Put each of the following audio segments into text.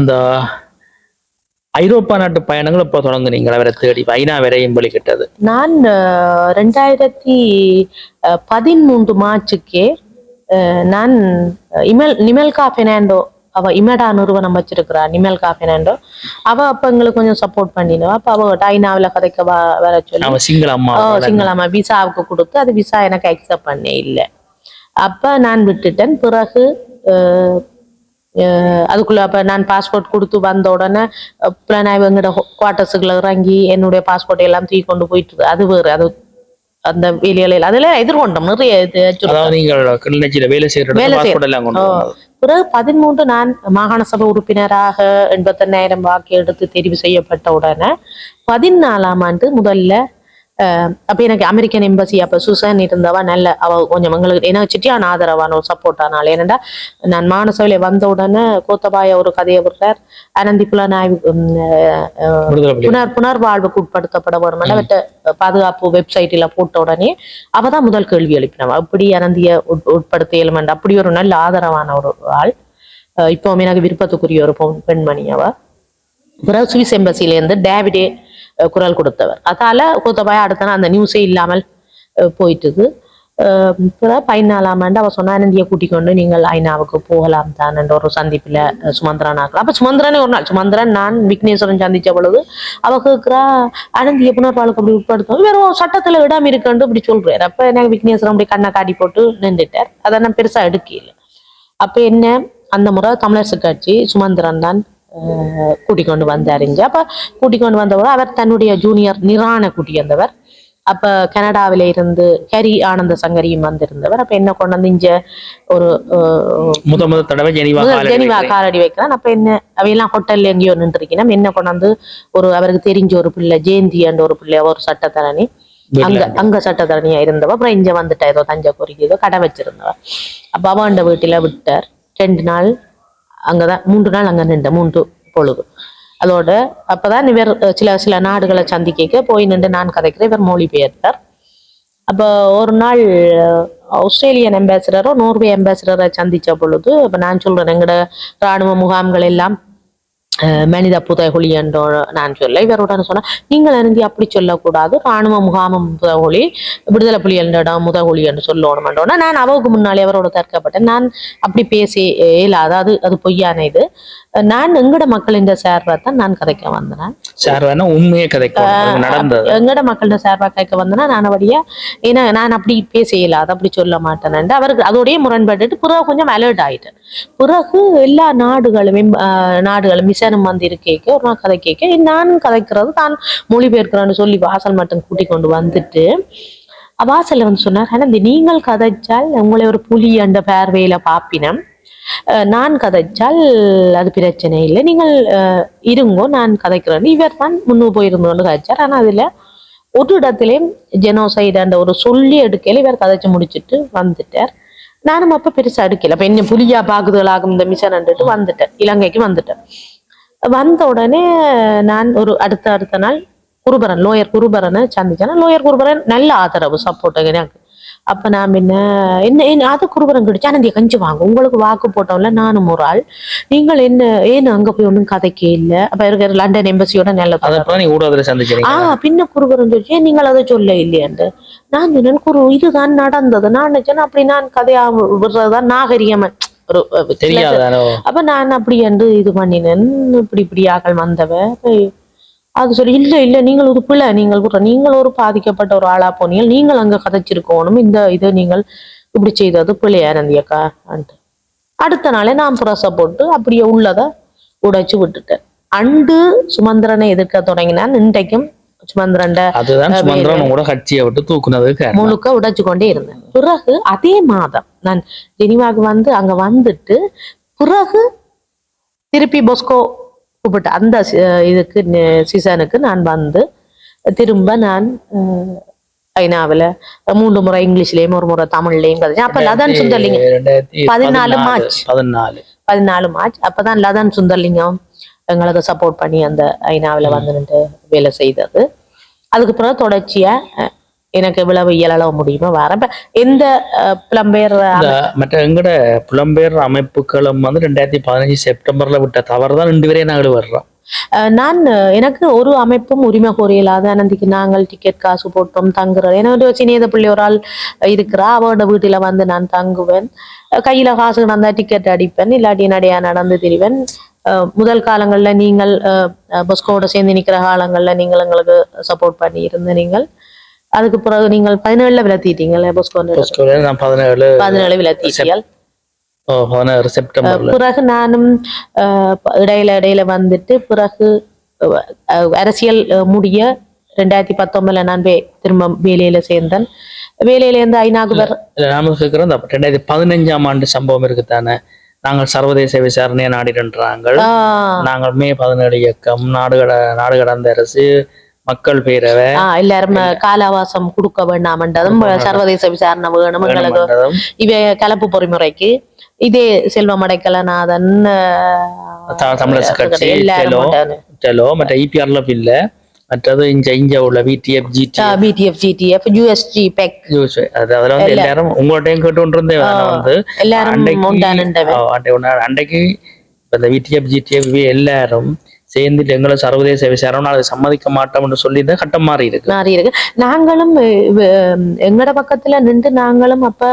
இந்த ஐரோப்பா நாட்டு பயணங்கள் இப்போ தொடங்குனீங்க அவரை தேடி ஐநா வரையும் வெளிக்கிட்டது நான் ரெண்டாயிரத்தி பதிமூன்று மார்ச்சுக்கே நான் இமெல் நிமெல்கா பெர்னாண்டோ அவ இமெடா நிறுவனம் வச்சிருக்கிறா நிமெல்கா பெர்னாண்டோ அவ அப்ப எங்களுக்கு கொஞ்சம் சப்போர்ட் பண்ணினவா அப்ப அவ ஐநாவில் கதைக்க வ- வர சொல்லி சிங்கள அம்மா. ஓ, சிங்களம்மா விசாவுக்கு கொடுத்து அது விசா எனக்கு அக்செப்ட் பண்ணே இல்லை. அப்ப நான் விட்டுட்டேன். பிறகு அதுக்குள்ள அப்ப நான் பாஸ்போர்ட் கொடுத்து வந்த உடனே அஹ், புலனாய்வு எங்கட குவார்ட்டர்ஸுக்குள்ள இறங்கி என்னுடைய பாஸ்போர்ட் எல்லாம் தூக்கி கொண்டு போயிட்டு அது வேறு அது அந்த வேலையில அதெல்லாம் எதிர்கொண்டோம் நிறைய வேலை செய்யற. பிறகு பதிமூன்று நான் மாகாண சபை உறுப்பினராக எண்பத்தெண்ணாயிரம் வாக்கு எடுத்து தெரிவு செய்யப்பட்ட உடனே பதினாலாம் ஆண்டு முதல்ல அப்ப எனக்கு அமெரிக்கன் எம்பசி அப்ப சுசன் இருந்தவா நல்ல அவ கொஞ்சம் எங்களுக்கு எனக்கு சிட்டியான ஆதரவான ஒரு சப்போர்ட்டானால ஏனெண்டா நான் மானசவில வந்த உடனே கோத்தபாய ஒரு கதையை விடுறார். அனந்தி புலனாய்வு. புனர் புனர்வாழ்வுக்கு உட்படுத்தப்பட வேணும் அவற்ற பாதுகாப்பு வெப்சைட்டில் போட்ட உடனே அவ தான் முதல் கேள்வி எழுப்பினவா. அப்படி அனந்திய உட்- உட்படுத்த இயலுமெண்ட். அப்படி ஒரு நல்ல ஆதரவான ஒரு ஆள். இப்பவும் எனக்கு விருப்பத்துக்குரிய ஒரு பொன்- பெண்மணி அவ. பிறகு சுவிஸ் எம்பசில இருந்து டேவிடே குரல் கொடுத்தவர். அதால கோத்தபாய அடுத்த நாள் அந்த நியூஸே இல்லாமல் போயிட்டுது. அஹ், பிறகு பதினாலாம் ஆண்டு அவ சொன்னா அனந்தியை கூட்டிக் கொண்டு நீங்கள் ஐநாவுக்கு போகலாம் தான் என்ற ஒரு சந்திப்புல சுமந்திரன் ஆக்கலாம் அப்ப சுமந்திரனே ஒரு நாள் சுமந்திரன் நான் விக்னேஸ்வரன் சந்திச்ச பொழுது அவ கேட்கிறா அனந்திய புனர்வாழ்வுக்கு அப்படி உட்படுத்தும் வெறும் சட்டத்துல இடம் இருக்குன்னு இப்படி சொல்றாரு. அப்ப எனக்கு விக்னேஸ்வரன் அப்படி கண்ணை காட்டி போட்டு நின்றுட்டார். அதை நான் பெருசா எடுக்கல அப்ப என்ன அந்த முறை தமிழரசு கட்சி சுமந்திரன் தான் கூட்டிக் கொண்டு வந்தார் இங்க. அப்ப கூட்டிக் கொண்டு வந்தவர் அவர் தன்னுடைய ஜூனியர் நிரான கூட்டி வந்தவர் அப்ப கனடாவில இருந்து ஹரி ஆனந்த சங்கரியும் வந்திருந்தவர். அப்ப என்ன கொண்டு வந்து இங்க ஒரு முத முத தடவை ஜெனிவா காலடி ஜெனிவா வைக்கிறேன். காலடி வைக்கிறான் அப்ப என்ன அவையெல்லாம் ஹோட்டல்ல எங்கேயோ நின்றுருக்கணும் என்ன கொண்டாந்து ஒரு அவருக்கு தெரிஞ்ச ஒரு பிள்ளை ஜெயந்தி என்ற ஒரு பிள்ளை ஒரு சட்டத்தரணி. அங்க. அங்க சட்டத்தரணியா இருந்தவ அப்புறம் இங்க வந்துட்டா ஏதோ தஞ்சாவூருக்கு ஏதோ கடை வச்சிருந்தவ அப்ப அவன்ட வீட்டுல விட்டார். ரெண்டு நாள் அங்கதான் மூன்று நாள் அங்க நின்ற மூன்று பொழுது. அதோட அப்பதான் இவர் சில சில நாடுகளை சந்திக்க போய் நின்று நான் கதைக்கிறேன். இவர் மொழிபெயர்த்தார். அப்போ ஒரு நாள் ஆஸ்திரேலியன் அம்பாசிடரோ நோர்வே அம்பாசிடரை சந்திச்ச பொழுது அப்ப நான் சொல்றேன் எங்கட ராணுவ முகாம்கள் எல்லாம் மனித புதைகுழி என்றோ நான் சொல்ல இவருடன் சொன்னா நீங்கள் இருந்து அப்படி சொல்லக்கூடாது. ராணுவ முகாமம் புதகுழி விடுதலை புலிகள் இடம் முதகுழி என்று சொல்லணும்ன்றோன்னா நான் அவருக்கு முன்னாலே அவரோட தற்கப்பட்டேன் நான் அப்படி பேசி இயலாது அது அது பொய்யான இது. நான் எங்கட மக்களின் சார்பா தான் நான் கதைக்க வந்தேன். சார் வேணா உண்மையே கதைக்கும் அது நடந்தது. எங்கட மக்கள்கிட்ட சார்பா கேட்க வந்தேன்னா நான் அப்படியா ஏன்னா நான் அப்படி பேச இயலாது அப்படி சொல்ல மாட்டேன். அவருக்கு அதோடய முரண்பட்டுட்டு பிறகு கொஞ்சம் அலர்ட் ஆயிட்டேன். பிறகு எல்லா நாடுகளுமே நாடுகளும் மிசனும் வந்து இருக்கேக்க ஒரு நாள் கதை கேட்க நான் கதைக்கிறது தான் மொழிபெயர்க்கிறேன்னு சொல்லி வாசல் மட்டும் கூட்டி கொண்டு வந்துட்டு வாசல்ல வந்து சொன்னார் இந்த நீங்கள் கதைச்சால் உங்களை ஒரு புலி என்ற பார்வையில பாப்பினம். நான் கதைச்சால் அது பிரச்சனை இல்லை. நீங்கள் அஹ், இருங்கோ நான் கதைக்கிறேன். இவர் தான் முன்னு போயிருந்தோன்னு கதைச்சார். ஆனா அதுல ஒரு இடத்துலயும் ஜெனோசைடு அந்த ஒரு சொல்லி எடுக்கையில இவர் கதைச்சு முடிச்சிட்டு வந்துட்டார். நானும் அப்ப பெருசாக எடுக்கல. அப்போ என்ன புலியா பாக்குதலாகும் இந்த மிஷன் வந்துட்டேன். இலங்கைக்கு வந்துட்டேன். வந்த உடனே நான் ஒரு அடுத்த அடுத்த நாள் குருபரன் லோயர் குருபரனை சந்திச்சேன்னா லோயர் குருபரன் நல்ல ஆதரவு சப்போர்ட் எனக்கு அப்ப நான் என்ன என்ன என்ன அது குருபரன் கிடைச்சு ஆனந்திய கஞ்சி வாங்க. உங்களுக்கு வாக்கு போட்டோம்ல நானும் ஒரு ஆள். நீங்கள் என்ன ஏன் அங்க போய் ஒன்றும் கதைக்க இல்லை? அப்ப இருக்கிற லண்டன் எம்பசியோட நல்ல தொடர்பு. அதப்பதான் நீ ஊடகத்துல சந்திச்சீங்க ஆ பின்ன குருபரன் சொல்லிச்சு "ஏன் நீங்கள் அதை சொல்ல இல்லையாண்டு நான் சொன்னேன் குரு இதுதான் நடந்தது. நான் நினைச்சேன் அப்படி நான் கதையா விடுறதுதான் நாகரிகம் ஒரு அப்ப நான் அப்படி என்று இது பண்ணினேன். இப்படி இப்படி ஆக்கள் வந்தவ அது சொல்லி இல்ல இல்ல நீங்கள் ஒரு பிள்ளை நீங்கள் ஒரு நீங்கள் ஒரு பாதிக்கப்பட்ட ஒரு ஆளா போனீங்க நீங்கள் அங்க கதைச்சிருக்கணும் இந்த இதை நீங்கள் இப்படி செய்தது பிள்ளையா இருந்தியக்கா அடுத்த நாளே நான் புரச போட்டு அப்படியே உள்ளதை உடைச்சு விட்டுட்டேன். அண்டு சுமந்திரனை எதிர்க்க தொடங்கினான் இன்றைக்கும் சுமந்திரன்ட கூட. முழுக்க உடைச்சு கொண்டே இருந்தேன். பிறகு அதே மாதம் நான் ஜெனிவாக்கு வந்து அங்க வந்துட்டு பிறகு திருப்பி பொஸ்கோ கூப்பிட்டு அந்த இதுக்கு சீசனுக்கு நான் வந்து திரும்ப நான் ஐநாவுல மூன்று முறை இங்கிலீஷ்லயும் ஒரு முறை தமிழ்லயும் கதைச்சேன். அப்ப லதன் சுந்தர்லிங்கம் பதினாலு மார்ச். பதினாலு. பதினாலு மார்ச். அப்பதான் லதன் சுந்தர்லிங்கம் எங்களுக்கு சப்போர்ட் பண்ணி அந்த ஐநாவில் வந்து நின்று வேலை செய்தது. அதுக்கு பிறகு தொடர்ச்சியா எனக்கு இவ்வளவு இயலளவு முடியுமோ? வரேன் எந்த இந்த மற்ற எங்கட புலம்பெயர் அமைப்புகளும் வந்து ரெண்டாயிரத்தி பதினஞ்சு செப்டம்பர்ல விட்ட தவறு தான் ரெண்டு பேரையும் நாங்கள் வர்றோம். நான் எனக்கு ஒரு அமைப்பும் உரிமை கோரியலாத அனந்திக்கு நாங்கள் டிக்கெட் காசு போட்டோம் தங்குறோம் ஏன்னா ஒரு சின்னத பிள்ளை ஒரு ஆள் இருக்கிறா அவரோட வீட்டுல வந்து நான் தங்குவேன். கையில காசு நடந்தா டிக்கெட் அடிப்பேன் இல்லாட்டி நடையா நடந்து திரிவேன். முதல் காலங்கள்ல நீங்கள் பொஸ்கோவோட சேர்ந்து நிக்கிற காலங்கள்ல நீங்கள் எங்களுக்கு சப்போர்ட் பண்ணி இருந்த நீங்கள் அதுக்கு பிறகு நீங்கள் பதினேழுல பொஸ்கோ நான் பதினேழு பதினேழு விளத்திட்டீங்கள் பதினாறு செப்டம்பர்ல. பிறகு நானும் இடையில இடையில வந்துட்டு பிறகு அரசியல் முடிய ரெண்டாயிரத்தி பத்தொன்பதுல நான் வே திரும்ப வேலையில சேர்ந்தேன். வேலையில இருந்து இல்ல நாம கேட்கிறோம் ரெண்டாயிரத்தி பதினஞ்சாம் ஆண்டு சம்பவம் இருக்குதானே நாங்கள் சர்வதேச விசாரணையை நாடிடுன்றாங்க நாங்கள் மே பதினேழு இயக்கம் நாடு நாடு கடந்த அரசு மக்கள் பேரவை. எல்லாரும் கால அவகாசம் கொடுக்க வேண்டாம்ன்றதும் சர்வதேச விசாரணை வேணும் எங்களுக்கு. இவ கலப்பு பொறிமுறைக்கு. இதே செல்வம் அடைக்கலநாதன் தமிழரசு கட்சி டெலோ மற்ற இபிஆர்ல இல்ல. மற்றது இங்க இங்க உள்ள VDF GD ah PDF GDF USG பெக் அது அதுல வந்து எல்லாரும் உங்கள்கிட்டயும் கேட்டு இருந்தேன் வந்து. எல்லாரும் அன்னைக்கு அன்னைக்கு இந்த விடிஎஃப் ஜிடிஎஃப் எல்லாரும் சேர்ந்துட்டு எங்களை சர்வதேச விசாரணை அதை சம்மதிக்க மாட்டோம்னு சொல்லி தான் கட்டம் மாறி இருக்கு. மாறி இருக்கு நாங்களும் எங்கட பக்கத்துல நின்று நாங்களும் அப்ப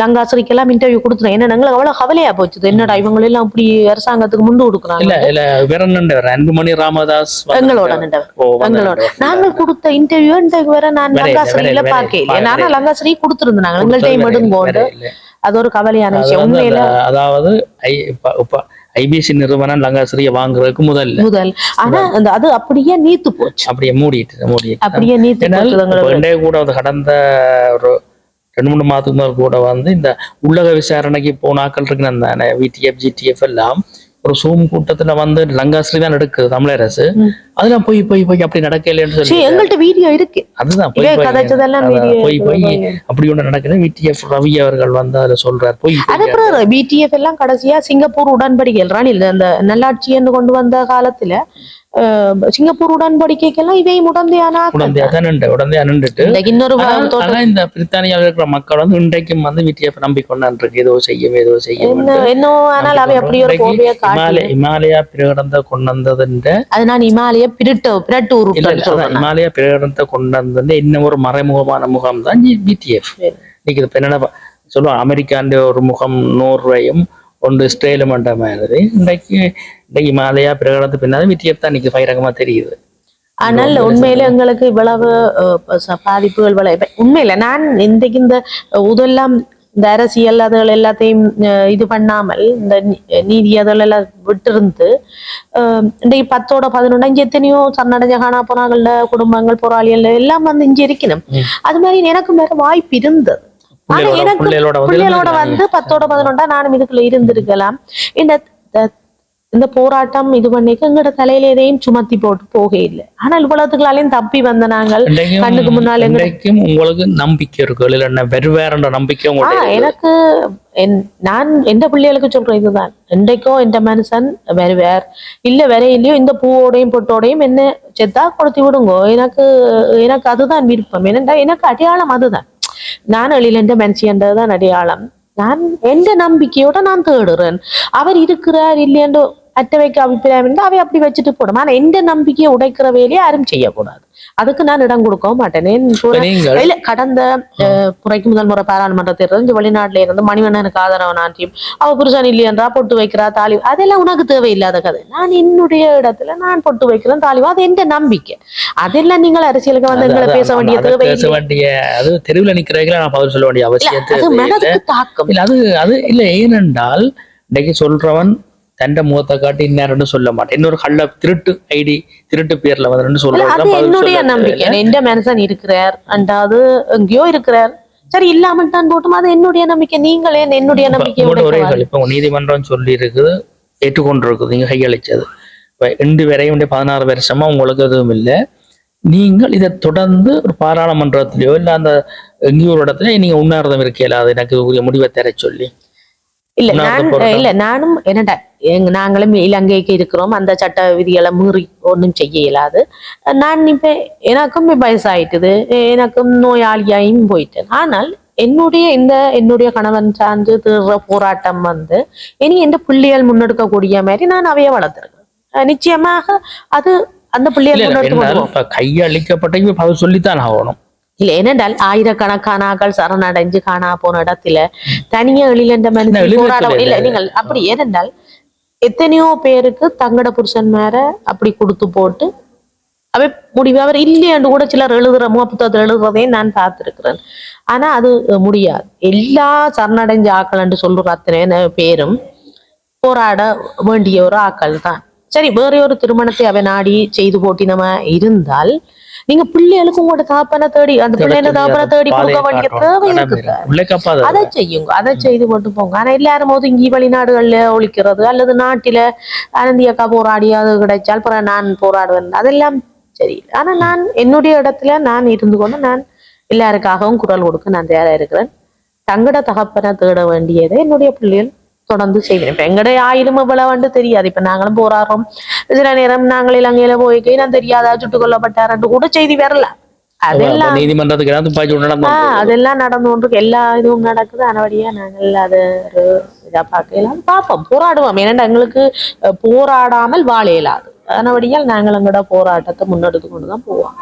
லங்காசிரிக்கெல்லாம் இன்டர்வியூ கொடுத்துறோம் ஏன்னா நாங்களுக்கு அவ்வளவு கவலையா போச்சுது என்னடா இவங்க எல்லாம் அப்படி அரசாங்கத்துக்கு முண்டு கொடுக்குறாங்க? இல்ல இல்ல வேற என்ன அன்புமணி ராமதாஸ் எங்களோட நின்றவர். எங்களோட. நின்றவர். நாங்கள் கொடுத்த இன்டர்வியூ நான் வேற இல்ல, லங்காசிரியில இல்லையா நானும். லங்காசிரி கொடுத்துருந்தாங்க எங்கள்கிட்ட இல்ல. அது ஒரு கவலையான விஷயம். உண்மையில அதாவது இப்ப ஐபிசி நிறுவனம் லங்காசிரியை வாங்குறதுக்கு முதல்ல முதல். ஆனா அந்த அது அப்படியே நீத்து போச்சு. அப்படியே மூடிட்டு மூடிட்டு. அப்படியே நீத்து இன்றைய கூட கடந்த ஒரு ரெண்டு மூணு மாதத்துக்கு முதல் கூட வந்து இந்த உள்ளக விசாரணைக்கு போனாக்கள் இருக்குன்னு தானே விடிஎஃப் ஜிடிஎஃப் எல்லாம். ஒரு சூம் கூட்டத்துல வந்து லங்காஸ்ரீ தான் எடுக்குது தமிழரசு. ம். அதெல்லாம் போய் போய் போய் அப்படி நடக்கலைன்னு சொல்லி எங்கள்கிட்ட வீடியோ இருக்கு. அதுதான் போய் போய். போய் போய் அப்படி ஒண்ணு நடக்குது விடிஎஃப் ரவி அவர்கள் வந்து அதுல சொல்றார். போய் அதுக்கப்புறம் பிடிஎஃப் எல்லாம் கடைசியா சிங்கப்பூர் உடன்படிக்கைகள் ராணில் அந்த நல்லாட்சி என்று கொண்டு வந்த காலத்துல சிங்கப்பூர் உடன்படிக்கைக்கெல்லாம் இவை உடந்தையான இன்னொரு இந்த பிரித்தானியாவில் இருக்கிற மக்கள் வந்து இன்றைக்கும் வந்து விடிஎஃப் நம்பிக்கொண்டான் ஏதோ செய்யும் ஏதோ செய்யும் என்ன ஆனால் அவை அப்படி ஒரு இமாலய இமாலயா பிரகடனத்தை கொண்டு வந்ததுன்ற அது நான் இமாலய பிரட்டு பிரட்டு சொல்றேன் இமாலய பிரகடனத்தை கொண்டு வந்தது இன்னும் ஒரு மறைமுகமான முகம் தான் பிடிஎஃப். இன்னைக்கு என்னன்னா சொல்லுவாங்க அமெரிக்காண்ட ஒரு முகம் நோர்வையும் ஒன்று இஸ்ரேலும் என்ற மாதிரி. இன்றைக்கு இன்றைக்கு இமாலயா பிரகடனத்து பின்னாடி பிடிஎஃப் தான் இன்னைக்கு பகிரங்கமா தெரியுது. ஆனால் உண்மையில எங்களுக்கு இவ்வளவு பாதிப்புகள் இவ்வளவு உண்மையில நான் இன்றைக்கு இந்த இதெல்லாம் இந்த அரசியல் அதுகள் எல்லாத்தையும் இது பண்ணாமல் இந்த நீதி அதுகள் எல்லாம் விட்டிருந்து இன்றைக்கு பத்தோட பதினொன்று இங்க எத்தனையோ சரணடைஞ்ச காணா போனாங்கள்ல குடும்பங்கள் போராளிகள் எல்லாம் வந்து இங்க இருக்கணும். அது மாதிரி எனக்கும் வேற வாய்ப்பு இருந்தது. ஆனா பிள்ளைகளோட எனக்கு பிள்ளைகளோட வந்து பத்தோட பதினொன்றா நானும் இதுக்குள்ள இருந்திருக்கலாம். இந்த இந்த போராட்டம் இது பண்ணிக்க எங்களோட தலையில எதையும் சுமத்தி போட்டு போக இல்லை. ஆனால் இவ்வளவுக்குள்ளாலையும் தப்பி வந்த நாங்கள் கண்ணுக்கு முன்னால உங்களுக்கு நம்பிக்கை இருக்கு. இல்லைன்னா வெறுவேறன்ற நம்பிக்கை. எனக்கு என் நான் எந்த பிள்ளைகளுக்கு சொல்றேன் இதுதான். இன்றைக்கோ எந்த மனுஷன் வருவார் இல்ல வேற இல்லையோ இந்த பூவோடையும் பொட்டோடையும் என்ன செத்தா கொடுத்து விடுங்கோ. எனக்கு எனக்கு அதுதான் விருப்பம். ஏனென்றா எனக்கு அடையாளம் அதுதான். நான் எழிலென்ற மனுஷியன்றதுதான் அடையாளம் நான் எந்த நம்பிக்கையோட நான் தேடுறேன் அவர் இருக்கிறார் இல்லையென்றோ அட்ட வைக்க அபிப்பிராயம் இருந்தா அவை அப்படி வச்சுட்டு போடும். ஆனா எந்த நம்பிக்கையை உடைக்கிற வேலையை யாரும் செய்யக்கூடாது. அதுக்கு நான் இடம் கொடுக்கவும் மாட்டேன். கடந்த புரைக்கு முதல் முறை பாராளுமன்ற தேர்தல் இந்த வெளிநாட்டுல இருந்து மணிவண்ணனுக்கு ஆதரவு நாட்டியும் அவ புருஷன் இல்லையன்றா பொட்டு வைக்கிறா தாலி அதெல்லாம் உனக்கு தேவையில்லாத கதை. நான் என்னுடைய இடத்துல நான் பொட்டு வைக்கிறேன் தாலிவா அது எந்த நம்பிக்கை? அதெல்லாம் நீங்கள் அரசியலுக்கு வந்து எங்களை பேச வேண்டிய தேவை பேச வேண்டிய அது தெருவில் நிக்கிறதுல நான் பதில் சொல்ல வேண்டிய அவசியம் அது மனதுக்கு தாக்கம். இல்ல அது அது இல்ல ஏனென்றால் இன்னைக்கு சொல்றவன் தண்ட முகத்தை காட்டி இன்னாருன்னு சொல்ல மாட்டேன். இன்னொரு கள்ள திருட்டு ஐடி திருட்டு பேர்ல வந்து என்னுடைய சொல்ல நம்பிக்கை. எந்த மனுஷன் இருக்கிறார் அண்டாவது எங்கேயோ இருக்கிறார். சரி இல்லாமல் தான் போட்டும். அது என்னுடைய நம்பிக்கை. நீங்களே என்னுடைய உங்களோட உரைகள் இப்ப நீதிமன்றம் சொல்லி இருக்குது ஏற்றுக்கொண்டு இருக்குது நீங்க கையளிச்சது. இப்ப இன்று வரையும் பதினாறு வருஷமா உங்களுக்கு எதுவும் இல்லை. நீங்கள் இதை தொடர்ந்து ஒரு பாராளுமன்றத்திலேயோ இல்ல அந்த எங்கேயோ ஒரு இடத்துல நீங்க உண்ணாவிரதம் இருக்கல அது எனக்கு உரிய முடிவை தர சொல்லி. இல்ல நான். இல்ல நானும் என்னடா நாங்களும் இலங்கைக்கு இருக்கிறோம். அந்த சட்ட விதிகளை மீறி ஒன்றும் செய்ய இயலாது. நான் இப்ப எனக்கும் வயசாயிட்டுது. எனக்கும் நோயாளியாயும் போயிட்டேன் ஆனால் என்னுடைய இந்த என்னுடைய கணவன் சார்ந்து தீர்ற போராட்டம் வந்து இனி எந்த பிள்ளைகள் முன்னெடுக்கக்கூடிய மாதிரி நான் அவைய வளர்த்துருக்கேன். நிச்சயமாக அது அந்த பிள்ளைகள் கையளிக்கப்பட்ட பதில் சொல்லித்தான் ஆகணும். இல்ல ஏனென்றால் ஆயிரக்கணக்கான ஆக்கள் சரணடைஞ்சு காணா போன இடத்துல தனியா எழிலண்ட எழில் போராட. இல்ல. நீங்கள் அப்படி ஏனென்றால் எத்தனையோ பேருக்கு தங்கட புருஷன் மேல அப்படி கொடுத்து போட்டு அவை முடிவு அவர் இல்லையாண்டு கூட சிலர் எழுதுற புத்தகத்தில் எழுதுறதையும் நான் பார்த்திருக்கிறேன். ஆனா அது முடியாது. எல்லா சரணடைஞ்ச ஆக்கள் என்று சொல்ற அத்தனை பேரும் போராட வேண்டிய ஒரு ஆக்கள் தான். சரி வேற ஒரு திருமணத்தை அவ நாடி செய்து போட்டினமா இருந்தால் நீங்க பிள்ளைகளுக்கு உங்களோட தாப்பனை தேடி அந்த பிள்ளைகள தாப்பனை தேடி கொடுக்க வேண்டிய தேவை இருக்குது. அதை செய்யுங்க. அதை செய்து போட்டு போங்க. ஆனா எல்லாரும் ஒதுங்கி வெளிநாடுகள்ல ஒழிக்கிறது அல்லது நாட்டில ஆனந்தி அக்கா போராடி அது கிடைச்சால் பிறகு நான் போராடுவேன். அதெல்லாம் சரி ஆனா நான் என்னுடைய இடத்துல நான் இருந்து கொண்டு நான் எல்லாருக்காகவும் குரல் கொடுக்க நான் தயாரா இருக்கிறேன். தங்கட தகப்பனை தேட வேண்டியதை என்னுடைய பிள்ளைகள் தொடர்ந்து செய்வேன். இப்ப எங்கடைய ஆயிலும் இவ்வளவு தெரியாது. இப்ப நாங்களும் போராடுறோம். சில நேரம் நாங்கள் இலங்கையில போய் நான் தெரியாதா சுட்டுக் கொல்லப்பட்டாரன்று கூட செய்தி வரலாம் அதெல்லாம் நீதிமன்றத்துக்கு அதெல்லாம் நடந்து கொண்டு எல்லா இதுவும் நடக்குது. ஆனபடியா நாங்கள் அது ஒரு இதா பார்க்கலாம். பார்ப்போம். போராடுவோம். ஏன்னா எங்களுக்கு போராடாமல் வாழ இயலாது. ஆனபடியால் நாங்கள் எங்களோட போராட்டத்தை முன்னெடுத்து கொண்டு தான் போவோம்.